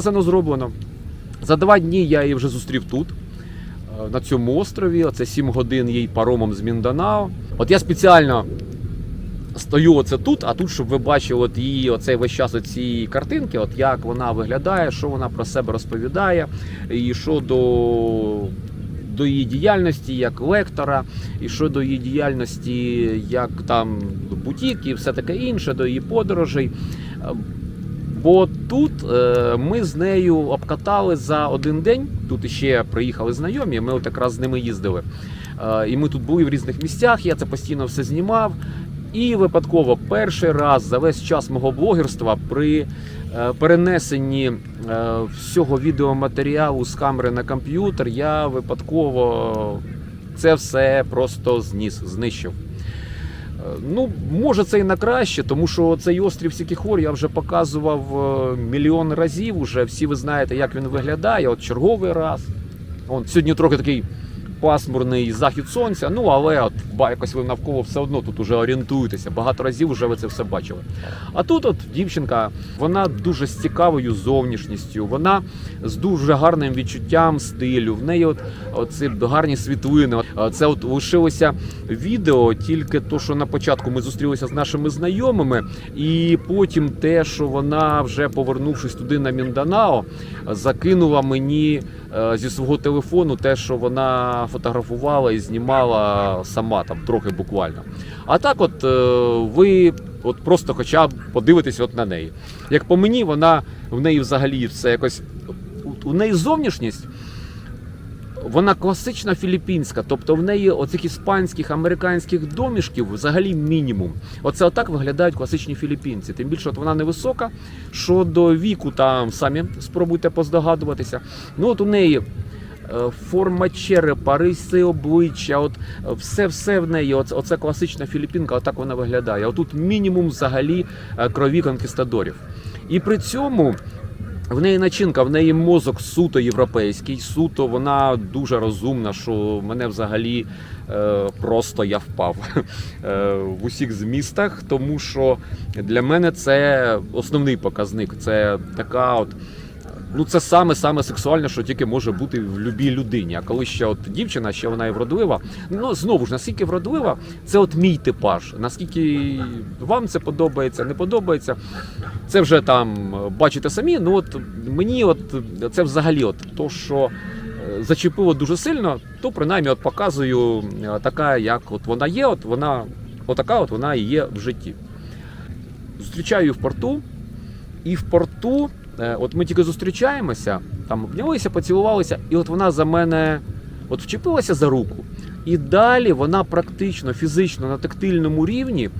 Сказано, зроблено. За два дні я її вже зустрів тут, е, на цьому острові. Оце 7 годин їй паромом з Мінданао. От я спеціально стою оце тут, а тут, щоб ви бачили от її оцей весь час оці картинки, от як вона виглядає, що вона про себе розповідає, і що до. До її діяльності як лектора, і щодо її діяльності як там бутік і все таке інше, до її подорожей. Бо тут е, ми з нею обкатали за один день. Тут іще приїхали знайомі. Ми от якраз з ними їздили. Е, і ми тут були в різних місцях. Я це постійно все знімав. І випадково перший раз за весь час мого блогерства при е, перенесенні е, всього відеоматеріалу з камери на комп'ютер я випадково це все просто зніс, знищив. Е, Ну, може, це і на краще, тому що цей острів Сікіхор я вже показував е, мільйон разів. Уже всі ви знаєте, як він виглядає. От черговий раз. Он, сьогодні трохи такий пасмурний захід сонця. Ну але от якось ви навколо все одно тут уже орієнтуєтеся. Багато разів вже ви це все бачили. А тут, от дівчинка, вона дуже з цікавою зовнішністю, вона з дуже гарним відчуттям стилю. В неї от, оці гарні світлини. Це от лишилося відео, тільки то, що на початку ми зустрілися з нашими знайомими, і потім те, що вона, вже повернувшись туди на Мінданао, закинула мені зі свого телефону те, що вона фотографувала і знімала сама там трохи буквально. А так, от е, ви от просто хоча б подивитесь от на неї. Як по мені, вона в неї взагалі все якось у неї зовнішність. Вона класична філіппінська, тобто в неї оцих іспанських, американських домішків взагалі мінімум. Оце отак виглядають класичні філіппінці. Тим більше, от вона невисока. Що до віку, там самі спробуйте поздогадуватися. Ну от у неї е, форма черепа, риси обличчя, от е, все, все в неї. Оце, оце класична філіппінка, отак вона виглядає. А тут мінімум взагалі е, крові конкістадорів. І при цьому. В неї начинка, в неї мозок суто європейський, суто вона дуже розумна, що мене взагалі е, просто я впав е, в усіх змістах, тому що для мене це основний показник. Це така от. Ну, це саме саме сексуальне, що тільки може бути в любій людині. А коли ще от дівчина, ще вона і вродлива. Ну знову ж наскільки вродлива, це от мій типаж. Наскільки вам це подобається, не подобається, це вже там бачите самі. Ну от мені, от це взагалі, от то, що е, зачепило дуже сильно, то принаймні от показую е, така, як от вона є. От вона, отака, от вона і є в житті. Зустрічаю в порту, і в порту, от ми тільки зустрічаємося, там обнялися, поцілувалися, і от вона за мене от вчепилася за руку. І далі вона практично фізично на тактильному рівні е,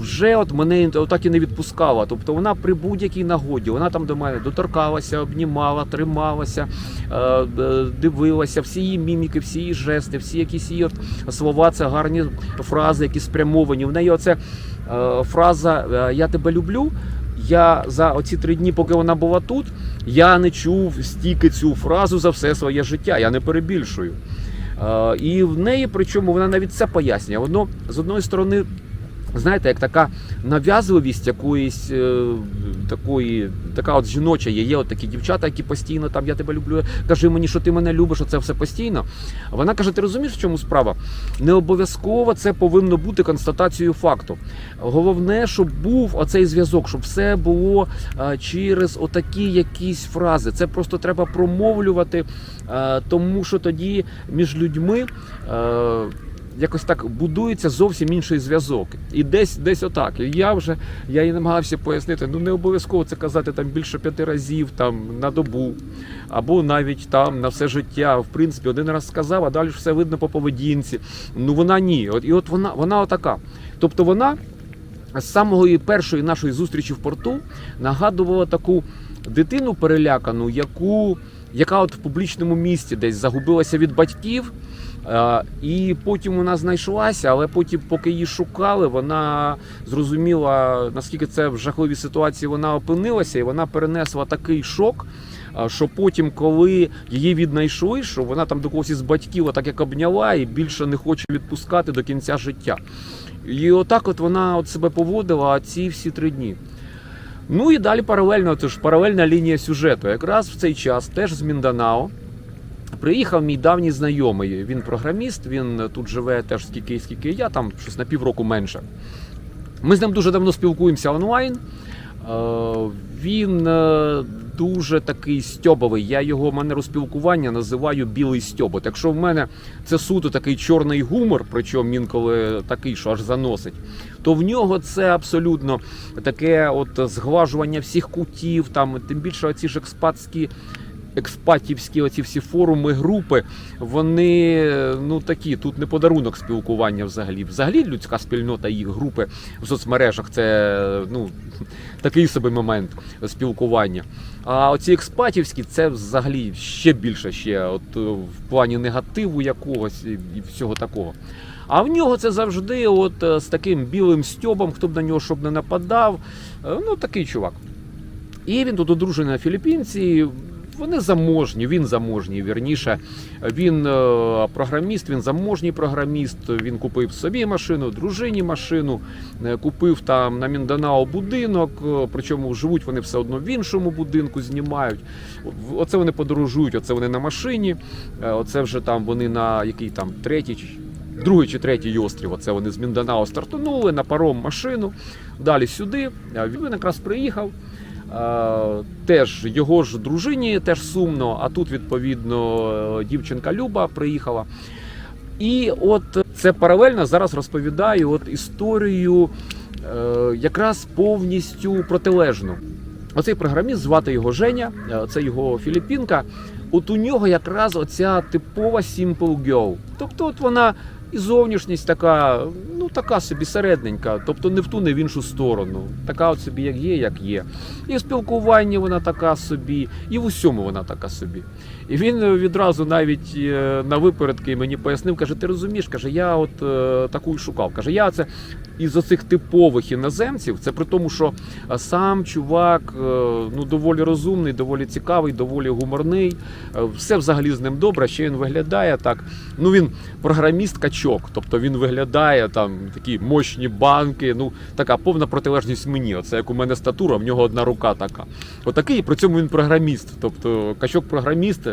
вже от мене так і не відпускала. Тобто вона при будь-якій нагоді, вона там до мене доторкалася, обнімала, трималася, е, е, дивилася, всі її міміки, всі її жести, всі якісь її слова, це гарні фрази, які спрямовані. В неї оце е, фраза е, Я тебе люблю. Я за оці три дні, поки вона була тут, я не чув стільки цю фразу за все своє життя. Я не перебільшую. Е, І в неї, причому вона навіть це пояснює. Воно з одної сторони, знаєте, як така нав'язливість якоїсь е, такої, така от жіноча є. Є от такі дівчата, які постійно там я тебе люблю. Кажи мені, що ти мене любиш, оце все постійно. Вона каже: ти розумієш, в чому справа? Не обов'язково це повинно бути констатацією факту. Головне, щоб був оцей зв'язок, щоб все було е, через отакі якісь фрази. Це просто треба промовлювати, е, тому що тоді між людьми. е, якось так будується зовсім інший зв'язок. І десь десь отак. І я вже я їй намагався пояснити, ну не обов'язково це казати там більше п'яти разів там на добу, або навіть там на все життя. В принципі, один раз сказав, а далі все видно по поведінці. Ну вона ні. От і от вона, вона отака. Тобто вона з самої першої нашої зустрічі в порту нагадувала таку дитину перелякану, яку, яка от в публічному місці десь загубилася від батьків. е, І потім вона знайшлася, але потім, поки її шукали, вона зрозуміла, наскільки це в жахливій ситуації вона опинилася, і вона перенесла такий шок, що потім, коли її віднайшли, що вона там до когось із батьків так як обняла і більше не хоче відпускати до кінця життя. І отак от вона от себе поводила ці всі три дні. Ну і далі паралельно, це ж паралельна лінія сюжету. Якраз в цей час теж з Мінданао приїхав мій давній знайомий. Він програміст, він тут живе теж скільки, скільки я, там щось на півроку менше. Ми з ним дуже давно спілкуємося онлайн. Е, Він е, дуже такий стьобовий. Я його манеру спілкування називаю білий стьобот. Якщо в мене це суто такий чорний гумор, причому інколи такий, що аж заносить, то в нього це абсолютно таке от зглажування всіх кутів, там тим більше оці ж експатські. Експатівські оці всі форуми, групи, вони ну такі, тут не подарунок спілкування взагалі. Взагалі людська спільнота і групи в соцмережах це ну такий собі момент спілкування. А оці експатівські це взагалі ще більше ще от е, в плані негативу якогось і і всього такого. А в нього це завжди от е, з таким білим стьобом, хто б на нього щоб не нападав. Е, Ну такий чувак. І він тут одружений на філіппінці. Вони заможні, він заможній, вірніше. Він е, програміст, він заможній програміст. Він купив собі машину, дружині машину, е, купив там на Мінданао будинок. е, Причому живуть вони все одно в іншому будинку, знімають. Оце вони подорожують, оце вони на машині. Оце вже там вони на який там третій другий чи третій острів. Оце вони з Мінданао стартанули на паром машину. Далі сюди. Він якраз приїхав. Теж його ж дружині теж сумно, а тут, відповідно, е, дівчинка Люба приїхала. І от це паралельно зараз розповідаю от історію е, якраз повністю протилежну. Оцей програміст, звати його Женя, е, це його філіппінка. От у нього якраз оця типова simple girl. Тобто, от вона і зовнішність така, ну така собі середненька, тобто не в ту, не в іншу сторону. Така от собі, як є, як є. І в спілкуванні вона така собі, і в усьому вона така собі. І він відразу навіть е, на випередки мені пояснив, каже: ти розумієш, каже, я от е, таку й шукав. Каже, я це із оцих типових іноземців, це при тому, що е, сам чувак ну доволі розумний, доволі цікавий, доволі гуморний. Все взагалі з ним добре. Ще він виглядає так. Ну він програміст качок, тобто він виглядає там такі мощні банки. Ну така повна протилежність мені. Оце як у мене статура, в нього одна рука така. Отакий, при цьому він програміст. Тобто качок програміст.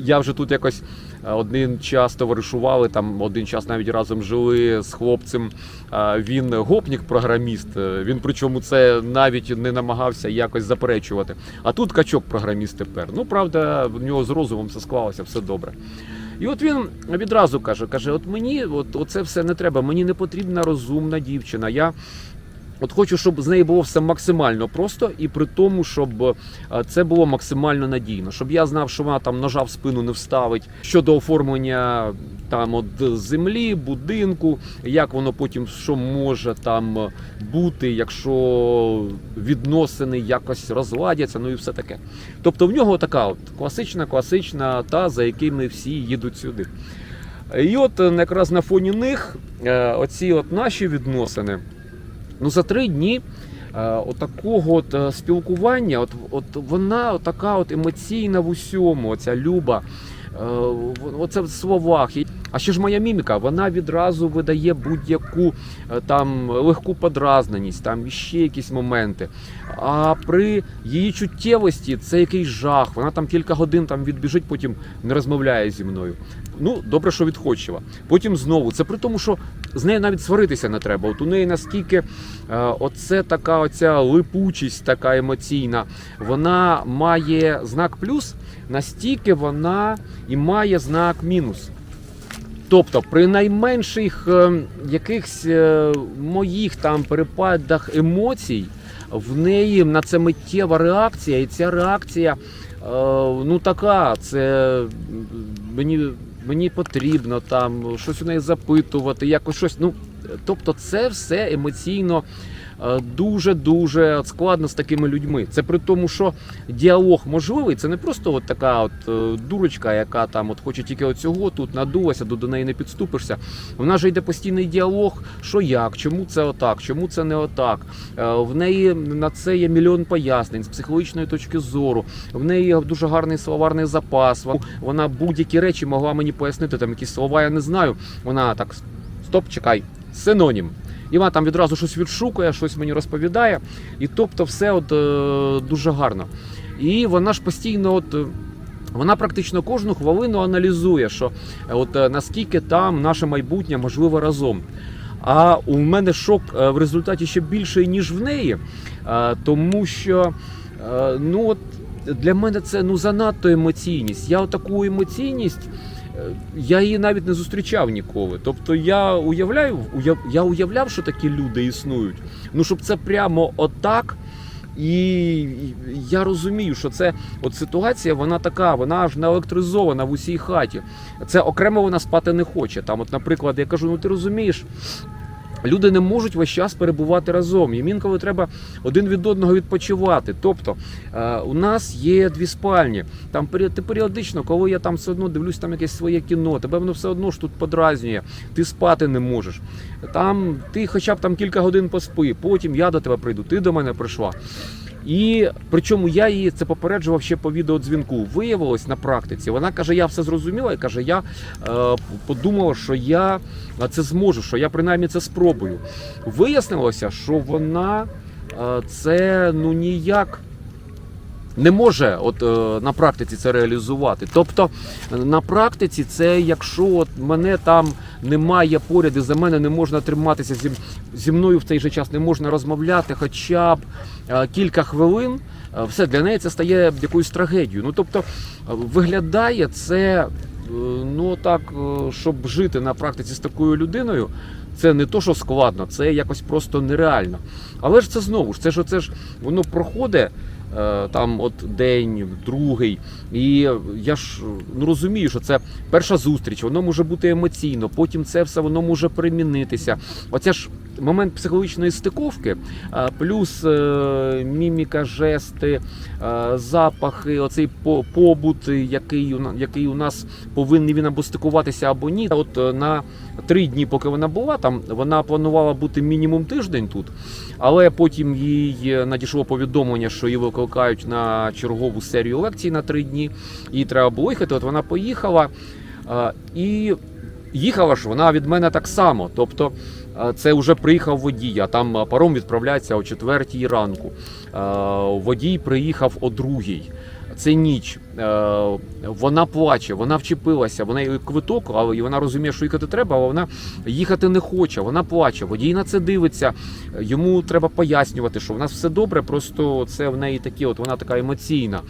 Я вже тут якось е, один час товаришували, там один час навіть разом жили з хлопцем. Е, Він гопнік-програміст. Е, Він причому це навіть не намагався якось заперечувати. А тут качок програміст тепер. Ну правда, в нього з розумом все склалося, все добре. І от він відразу каже: каже: От мені, от це все не треба, мені не потрібна розумна дівчина. Я От хочу, щоб з нею було все максимально просто, і при тому, щоб е, це було максимально надійно, щоб я знав, що вона там ножа в спину не вставить щодо оформлення там от землі, будинку, як воно потім що може там бути, якщо відносини якось розладяться, ну і все таке. Тобто в нього така от класична, класична та, за якими всі їдуть сюди. І от е, якраз на фоні них е, оці от наші відносини. Ну, за три дні е, от е, спілкування, от, от вона от така от емоційна в усьому, оця люба. е, Оце в словах. А ще ж моя міміка, вона відразу видає будь-яку е, там легку подразненість, там ще якісь моменти. А при її чуттєвості це якийсь жах. Вона там кілька годин там відбіжить, потім не розмовляє зі мною. Ну, добре, що відходчива. Потім знову. Це при тому, що з нею навіть сваритися не треба. От у неї наскільки е, оце така оця липучість, така емоційна, вона має знак плюс, настільки вона і має знак мінус. Тобто, при найменших е, якихось е, моїх там перепадах емоцій, в неї на це миттєва реакція, і ця реакція е, ну така, це мені, мені потрібно там щось у неї запитувати, якось щось. Ну, тобто, це все емоційно дуже-дуже складно з такими людьми. Це при тому, що діалог можливий, це не просто от така от е, дурочка, яка там от хоче тільки оцього, тут надулася, до, неї не підступишся. Вона ж йде постійний діалог, що як, чому це отак, чому це не отак. Е, В неї на це є мільйон пояснень з психологічної точки зору. В неї дуже гарний словарний запас. Вона будь-які речі могла мені пояснити. Там якісь слова я не знаю. Вона так стоп, чекай, синонім. І вона там відразу щось відшукує, щось мені розповідає. І тобто, все от е, дуже гарно. І вона ж постійно, от е, вона практично кожну хвилину аналізує, що е, от наскільки там наше майбутнє можливо разом. А у мене шок в результаті ще більший, ніж в неї, тому що ну от для мене це ну занадто емоційність. Я таку емоційність. Я її навіть не зустрічав ніколи. Тобто я уявляю, уяв, я уявляв, що такі люди існують. Ну щоб це прямо отак. І я розумію, що це от ситуація, вона така, вона аж наелектризована в усій хаті. Це окремо вона спати не хоче. Там, от, наприклад, я кажу: ну ти розумієш, люди не можуть весь час перебувати разом. Їм інколи треба один від одного відпочивати. Тобто е, у нас є дві спальні. Там періодично, коли я там все одно дивлюсь там якесь своє кіно, тебе воно все одно ж тут подразнює, ти спати не можеш. Там ти хоча б там кілька годин поспи, потім я до тебе прийду, ти до мене прийшла. І причому я її це попереджував ще по відеодзвінку. Виявилось на практиці. Вона каже: я все зрозуміла, і каже, я е, подумала, що я це зможу, що я принаймні це спробую. Вияснилося, що вона е, це ну ніяк. Не може от е, на практиці це реалізувати. Тобто на практиці це, якщо от мене там немає поряд і за мене не можна триматися зі, зі мною в цей же час, не можна розмовляти хоча б е, кілька хвилин, е, все для неї це стає якоюсь трагедією. Ну тобто виглядає це ну так, щоб жити на практиці з такою людиною. Це не то, що складно, це якось просто нереально. Але ж це знову ж, це ж оце ж воно проходить там от день, другий. І я ж ну, розумію, що це перша зустріч, воно може бути емоційно, потім це все воно може примінитися. Оце ж момент психологічної стиковки, е, плюс е, міміка, жести, е, запахи, оцей побут, який, який у нас повинен він або стикуватися, або ні. От е, на три дні, поки вона була там, вона планувала бути мінімум тиждень тут, але потім їй надійшло повідомлення, що її викликають на чергову серію лекцій на три дні. Їй треба було їхати. От вона поїхала і їхала ж вона від мене так само. Тобто це вже приїхав водій, а там паром відправляється о четвертій ранку. Водій приїхав о другій. Це ніч. Е, Вона плаче, вона вчепилася, вона є квиток, але і вона розуміє, що їхати треба, але вона їхати не хоче. Вона плаче. Водій на це дивиться. Йому треба пояснювати, що в нас все добре, просто це в неї такі, от вона така емоційна.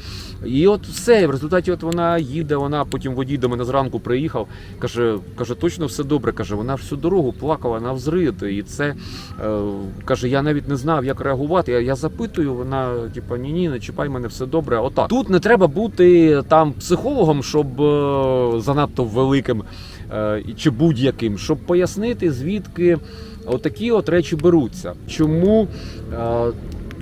І от все. В результаті от вона їде, вона потім водій до мене зранку приїхав. Каже, каже, точно все добре. Каже, вона всю дорогу плакала на взрит. І це е, каже, я навіть не знав, як реагувати. Я, я запитую, вона типа ні, ні, не чіпай мене, все добре. Отак. Тут не треба бути там психологом, щоб е, занадто великим е, чи будь-яким, щоб пояснити, звідки отакі от речі беруться. Чому е,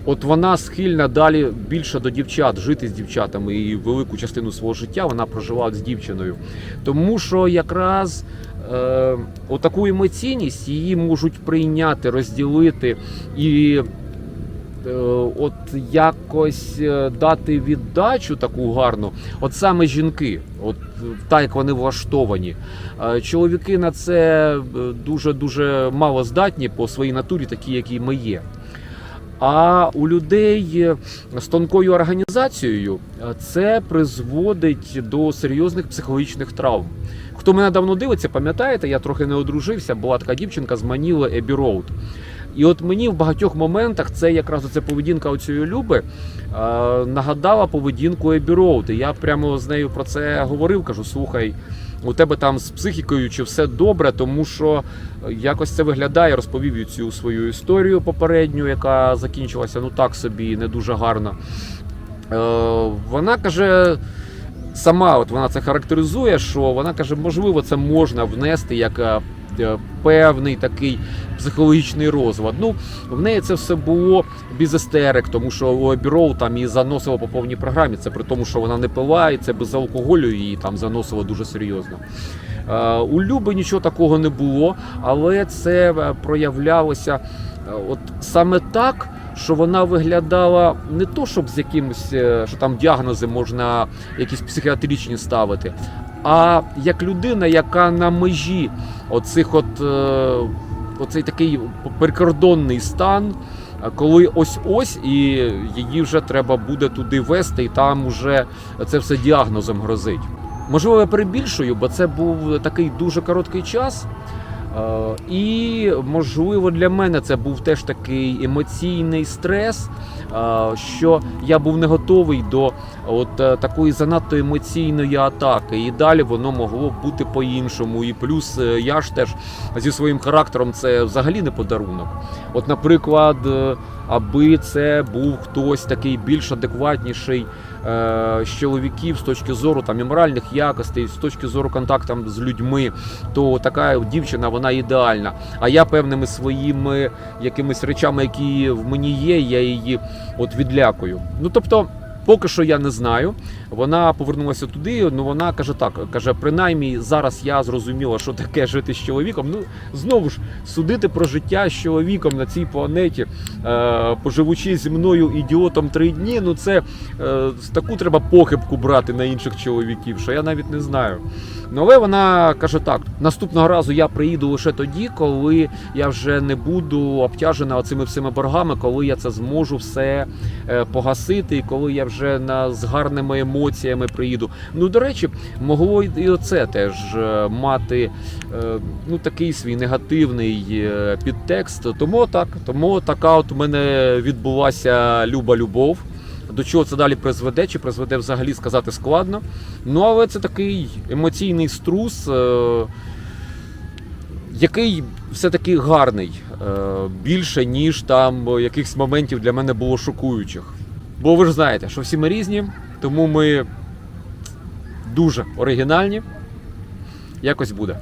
от вона схильна далі більше до дівчат, жити з дівчатами і велику частину свого життя вона прожила з дівчиною. Тому що якраз отаку емоційність її можуть прийняти, розділити і. Е, От якось е, дати віддачу таку гарну, от саме жінки, от так як вони влаштовані. Е, Чоловіки на це дуже дуже мало здатні по своїй натурі, такі, які ми є. А у людей з тонкою організацією це призводить до серйозних психологічних травм. Хто мене давно дивиться, пам'ятаєте, я трохи не одружився, була така дівчинка з Маніли Ебі Роуд. І от мені в багатьох моментах це якраз оця поведінка оцієї Люби е, нагадала поведінку Ебі я прямо з нею про це говорив, кажу: слухай, у тебе там з психікою чи все добре, тому що якось це виглядає. Розповів цю свою історію попередню, яка закінчилася ну так собі, не дуже гарно. Е, вона каже. Сама от вона це характеризує, що вона каже, можливо, це можна внести як е, е, певний такий психологічний розлад. Ну, в неї це все було без істерик, тому що Обіроу там її заносило по повній програмі. Це при тому, що вона не пила, і це без алкоголю її там заносило дуже серйозно. Е, У Люби нічого такого не було, але це е, проявлялося е, от саме так. Що вона виглядала не то, щоб з якимось, е, що там діагнози можна якісь психіатричні ставити, а як людина, яка на межі оцих от е, оцей такий прикордонний стан, е, коли ось-ось, і її вже треба буде туди вести, і там вже це все діагнозом грозить. Можливо, я перебільшую, бо це був такий дуже короткий час. Е, І можливо для мене це був теж такий емоційний стрес, що я був не готовий до от е, такої занадто емоційної атаки. І далі воно могло бути по-іншому. І плюс е, я ж теж зі своїм характером це взагалі не подарунок. От, наприклад, е, аби це був хтось такий більш адекватніший з чоловіків з точки зору там і моральних якостей, з точки зору контакту з людьми, то така дівчина вона ідеальна. А я певними своїми якимись речами, які в мені є, я її от відлякою. Ну тобто. Поки що я не знаю. Вона повернулася туди. Ну вона каже так: каже, принаймні зараз я зрозуміла, що таке жити з чоловіком. Ну знову ж судити про життя з чоловіком на цій планеті, е, поживучи зі мною ідіотом три дні. Ну це е, таку треба похибку брати на інших чоловіків, що я навіть не знаю. Ну, але вона каже так: наступного разу я приїду лише тоді, коли я вже не буду обтяжена цими всіми боргами, коли я це зможу все е, погасити, і коли я вже на з гарними емоціями приїду. Ну до речі, могло і оце теж е, мати е, ну такий свій негативний е, підтекст. Тому так, тому така от у мене відбулася люба любов. До чого це далі призведе, чи призведе взагалі сказати складно. Ну, але це такий емоційний струс, е, який все-таки гарний, е, більше, ніж там якихось моментів для мене було шокуючих. Бо ви ж знаєте, що всі ми різні, тому ми дуже оригінальні. Якось буде.